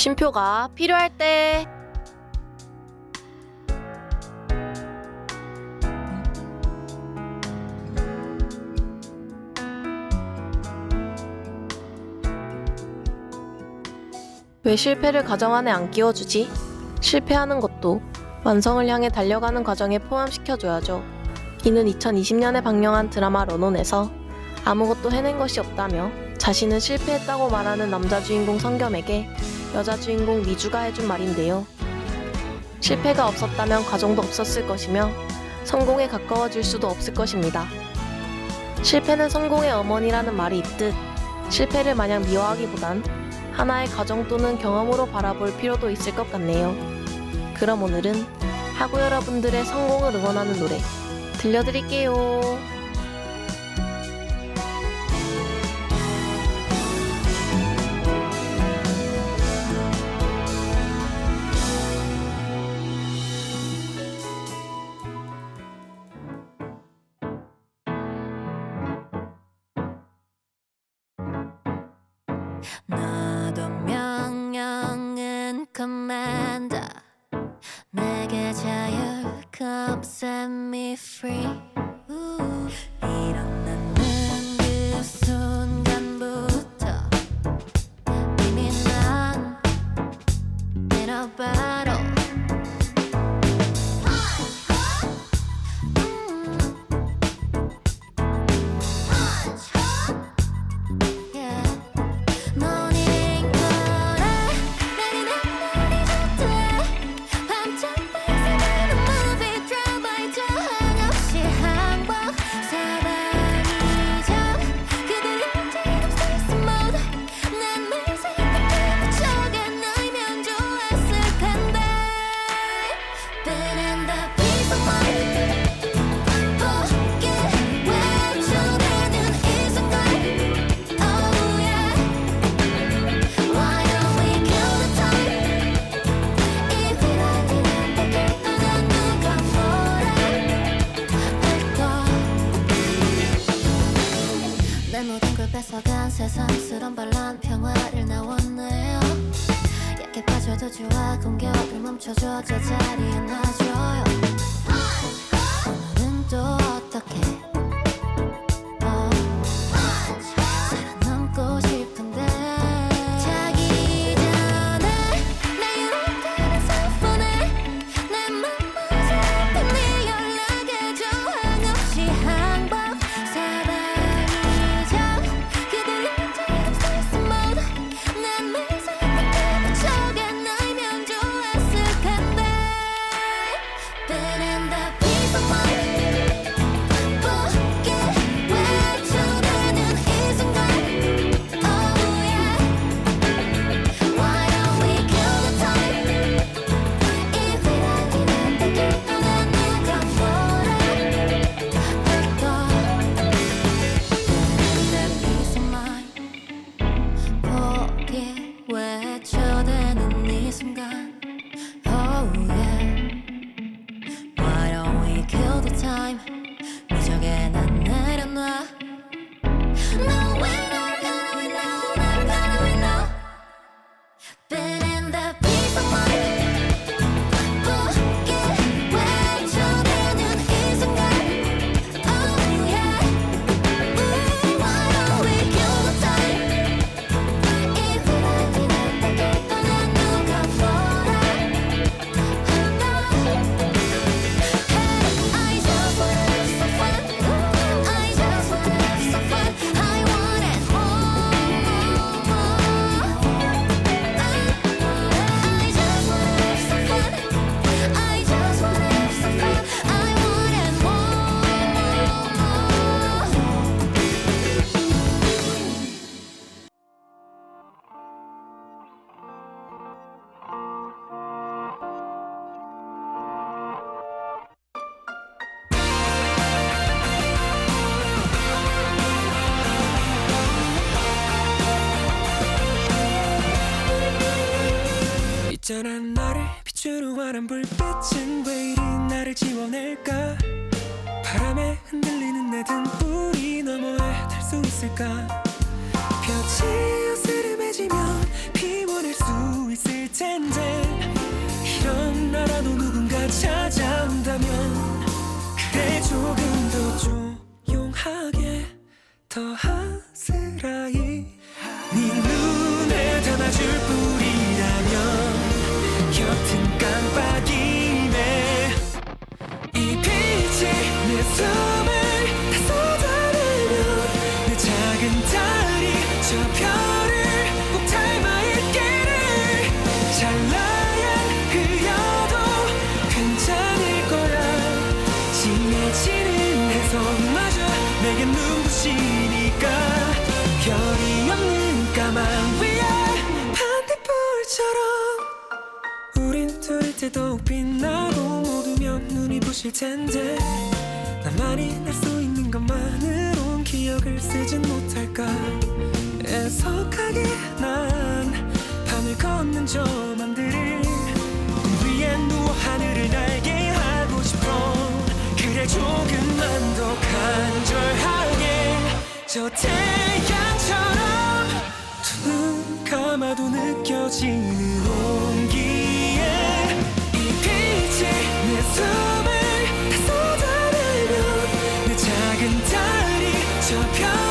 쉼표가 필요할 때 왜 실패를 가정 안에 안 끼워주지? 실패하는 것도 완성을 향해 달려가는 과정에 포함시켜줘야죠. 이는 2020년에 방영한 드라마 런온에서 아무것도 해낸 것이 없다며 자신은 실패했다고 말하는 남자 주인공 성겸에게 여자 주인공 미주가 해준 말인데요. 실패가 없었다면 과정도 없었을 것이며 성공에 가까워질 수도 없을 것입니다. 실패는 성공의 어머니라는 말이 있듯 실패를 마냥 미워하기보단 하나의 과정 또는 경험으로 바라볼 필요도 있을 것 같네요. 그럼 오늘은 하고 여러분들의 성공을 응원하는 노래 들려드릴게요. 뺏어간 새삼스런 반란 평화를 나왔네요. 약해 빠져도 좋아 공격을 멈춰줘 저 자리에 놔줘요 않을까 볕이 으스름해지면 피곤할 수 있을 텐데 이런 나라도 누군가 찾아온다면 그래 조금 더 조용하게 더 하. 텐데 나만이 알 수 있는 것만으론 기억을 쓰진 못할까. 애석하게 난 밤을 걷는 저만들을 위에 누워 하늘을 날게 하고 싶어. 그래 조금만 더 간절하게. 저 태양처럼 두 눈 감아도 느껴지는 온도 to come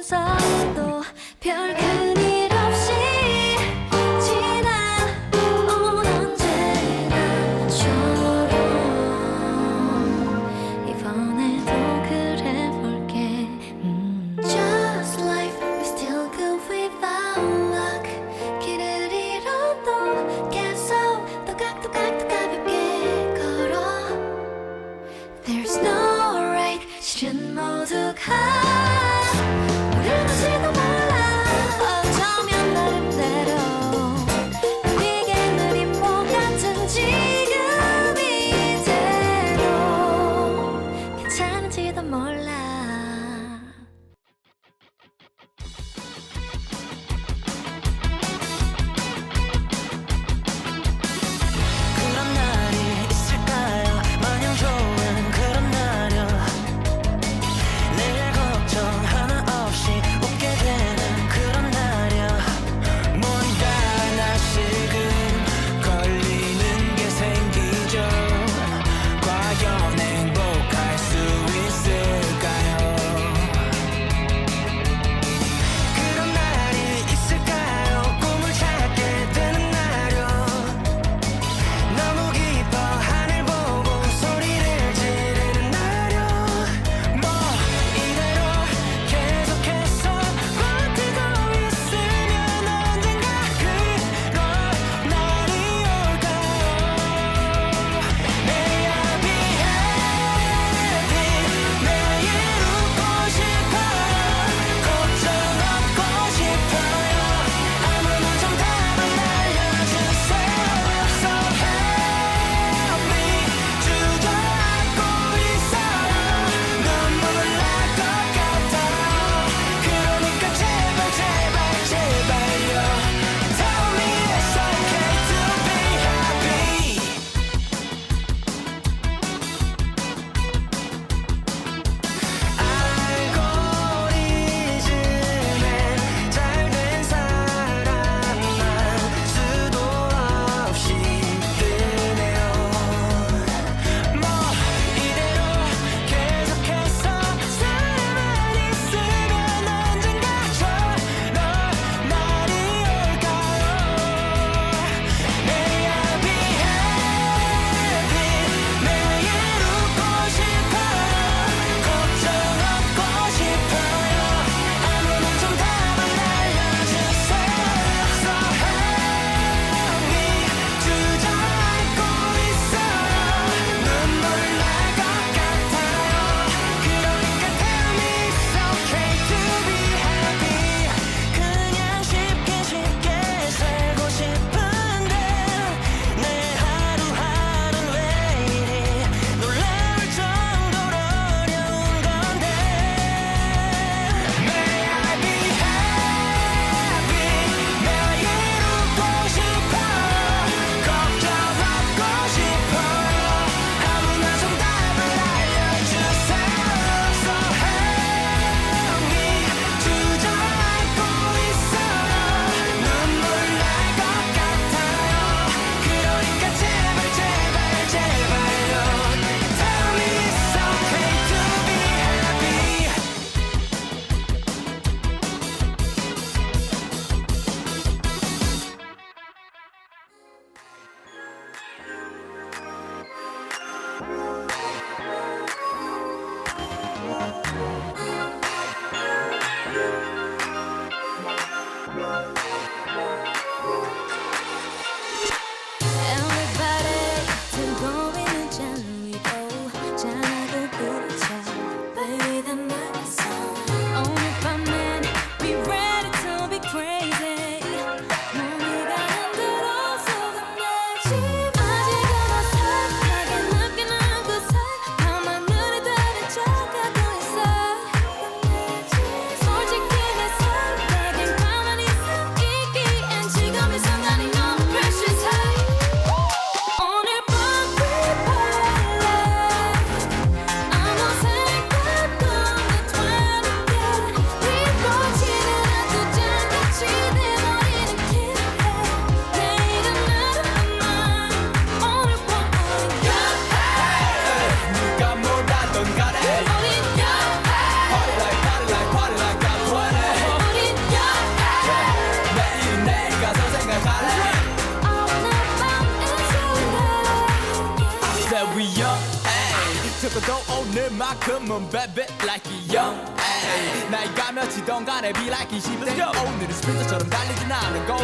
서도 별 큰 일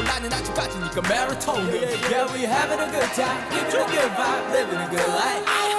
나는 아직 빠지니까 marathon yeah, yeah, yeah. yeah we having a good time. Get it a good vibe Living a good life.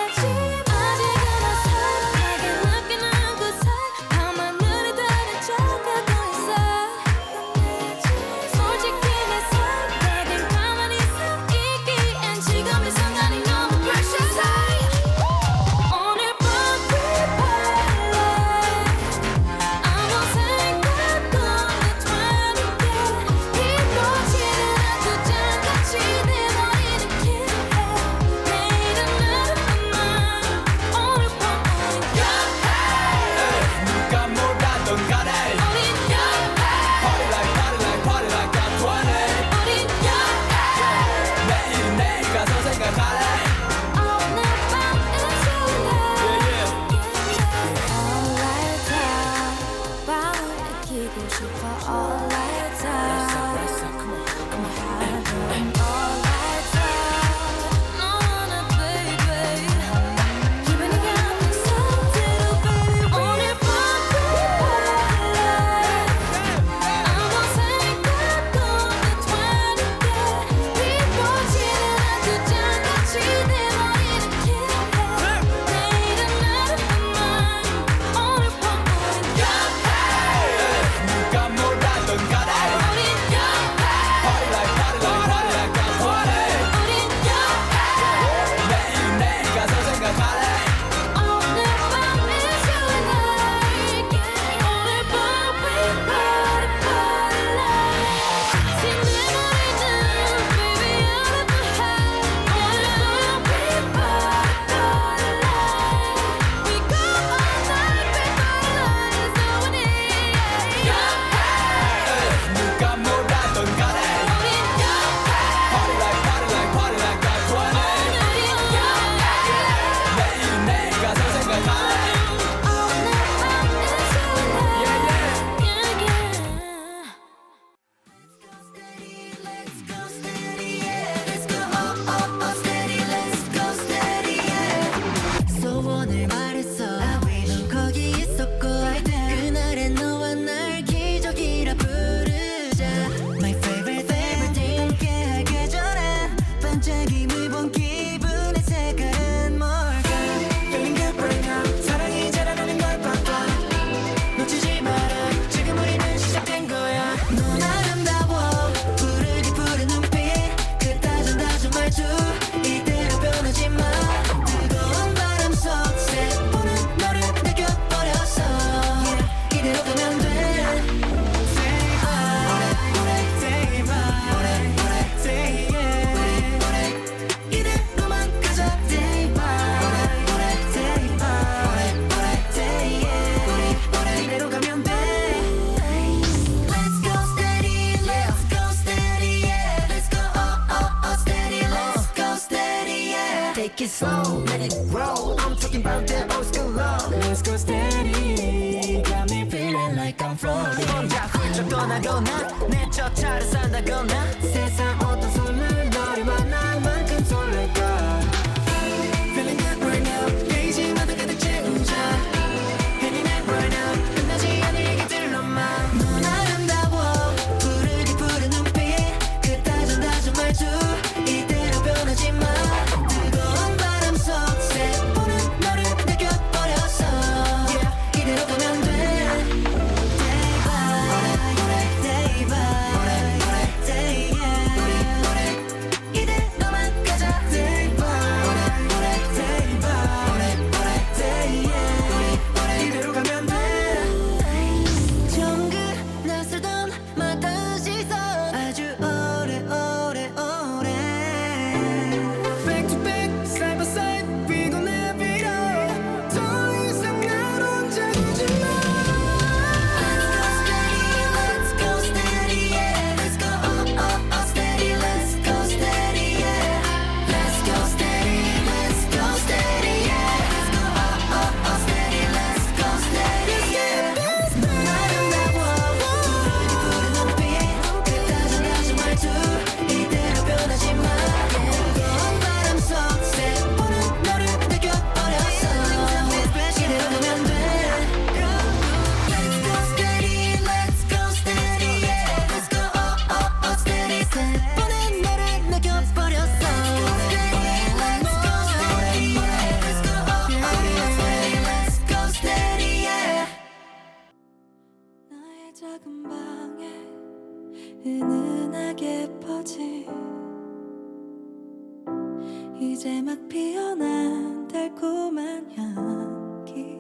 이제 막 피어난 달콤한 향기.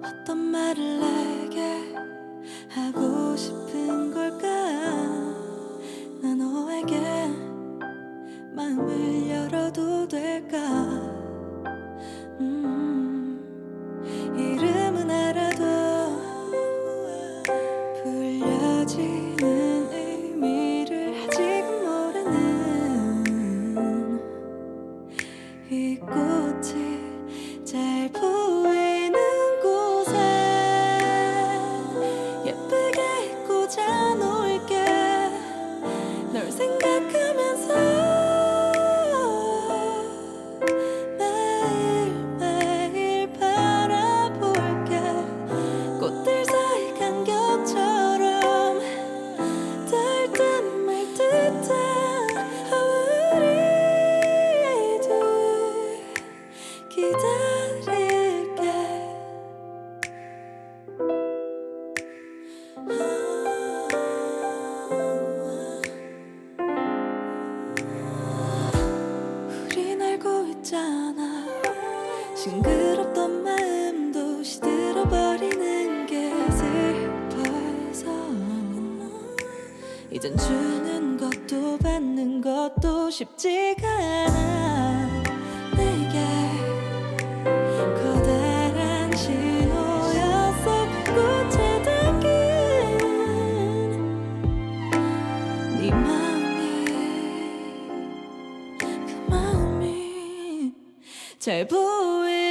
어떤 말을 내게 하고 싶은 걸까? 나 너에게 마음을 열어도 될까? table.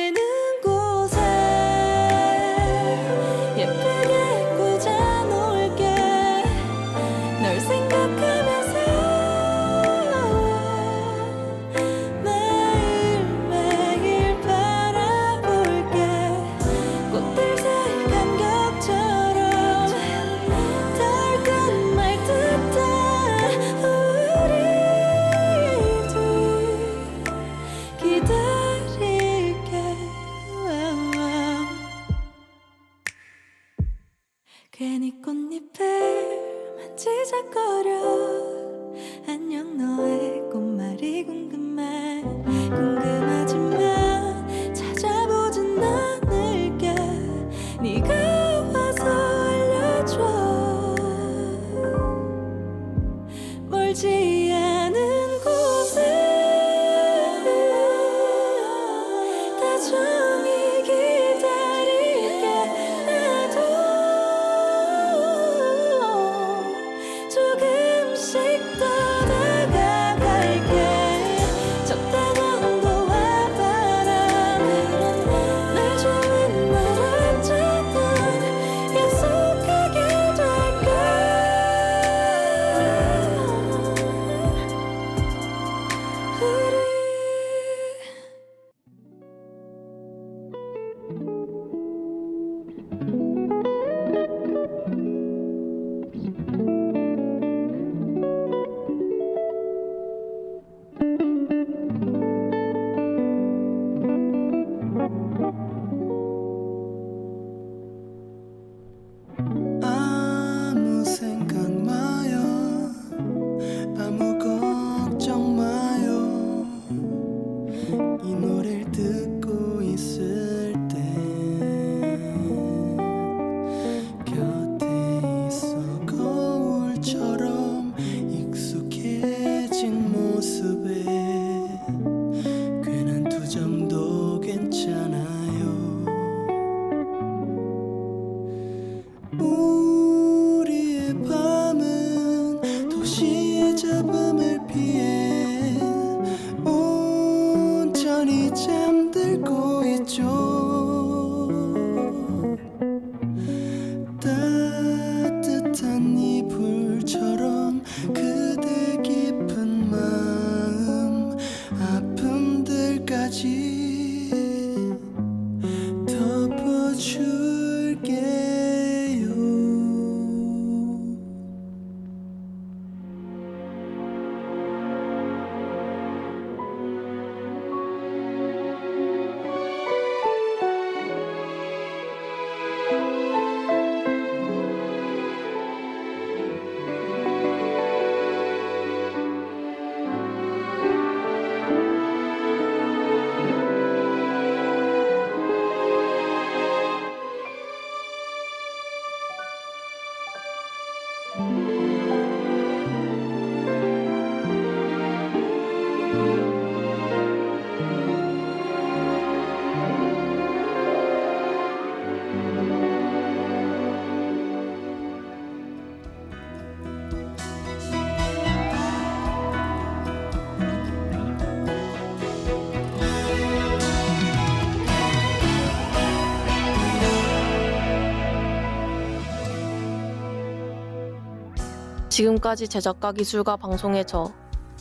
지금까지 제작가 기술과 방송의 저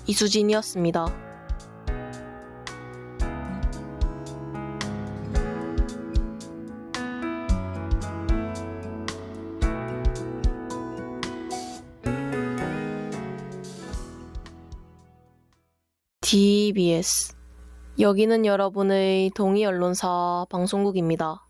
이수진이었습니다. DBS 여기는 여러분의 동의 언론사 방송국입니다.